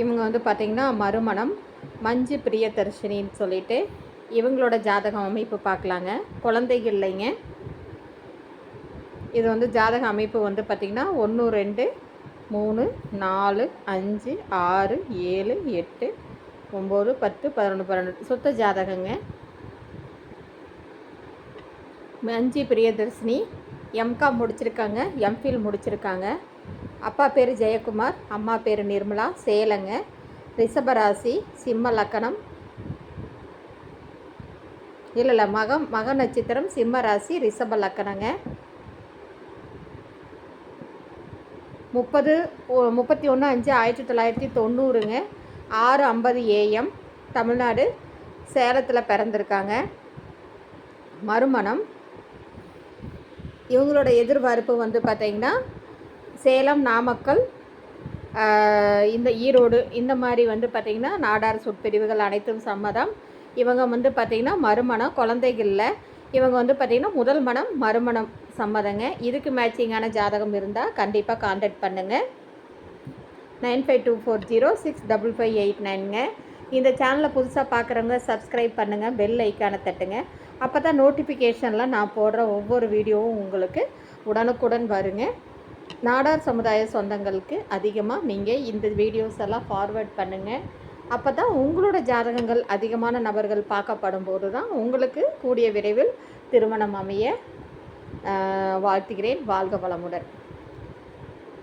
இவங்க வந்து பார்த்திங்கன்னா மறுமணம் மஞ்சு பிரியதர்ஷினின்னு சொல்லிட்டு இவங்களோட ஜாதகம் அமைப்பு பார்க்கலாங்க. குழந்தைகள் இல்லைங்க. இது வந்து ஜாதக அமைப்பு வந்து பார்த்திங்கன்னா ஒன்று ரெண்டு மூணு நாலு அஞ்சு ஆறு ஏழு எட்டு ஒம்பது பத்து பதினொன்று பன்னெண்டு சுத்த ஜாதகங்க. மஞ்சி பிரியதர்ஷினி எம்காம் முடிச்சிருக்காங்க எம்ஃபில் முடிச்சிருக்காங்க. அப்பா பேர் ஜெயக்குமார் அம்மா பேர் நிர்மலா சேலங்க ரிஷபராசி சிம்ம லக்கணம். இல்லை இல்லை மகம் மக நட்சத்திரம் சிம்ம ராசி ரிஷப லக்கணங்க. முப்பது முப்பத்தி ஒன்று அஞ்சு ஆயிரத்தி தொள்ளாயிரத்தி தொண்ணூறுங்க. ஆறு ஐம்பது ஏஎம் தமிழ்நாடு சேலத்தில் பிறந்திருக்காங்க. மறுமணம். இவங்களோட எதிர்பார்ப்பு வந்து பார்த்திங்கன்னா சேலம் நாமக்கல் இந்த ஈரோடு இந்த மாதிரி வந்து பார்த்திங்கன்னா நாடார் சொற்பிரிவுகள் அனைத்தும் சம்மதம். இவங்க வந்து பார்த்திங்கன்னா மறுமணம் குழந்தைகளில். இவங்க வந்து பார்த்திங்கன்னா முதல் மனம் மறுமணம் சம்மதங்க. இதுக்கு மேட்சிங்கான ஜாதகம் இருந்தால் கண்டிப்பாக காண்டாக்ட் பண்ணுங்கள் nine five two four zero six double five eight நைனுங்க. இந்த சேனலை புதுசாக பார்க்குறவங்க சப்ஸ்கிரைப் பண்ணுங்கள் பெல் ஐக்கானை தட்டுங்க. அப்போ தான் நோட்டிஃபிகேஷனில் நான் போடுற ஒவ்வொரு வீடியோவும் உங்களுக்கு உடனுக்குடன் வருங்க. நாடார் சமுதாய சொந்தங்களுக்கு அதிகமாக நீங்கள் இந்த வீடியோஸ் எல்லாம் ஃபார்வேர்ட் பண்ணுங்கள் அப்போ தான் உங்களோட ஜாதகங்கள் அதிகமான நபர்கள் பார்க்கப்படும் போது தான் உங்களுக்கு கூடிய விரைவில் திருமணம் அமைய வாழ்த்துகிறேன். வாழ்க வளமுடன்.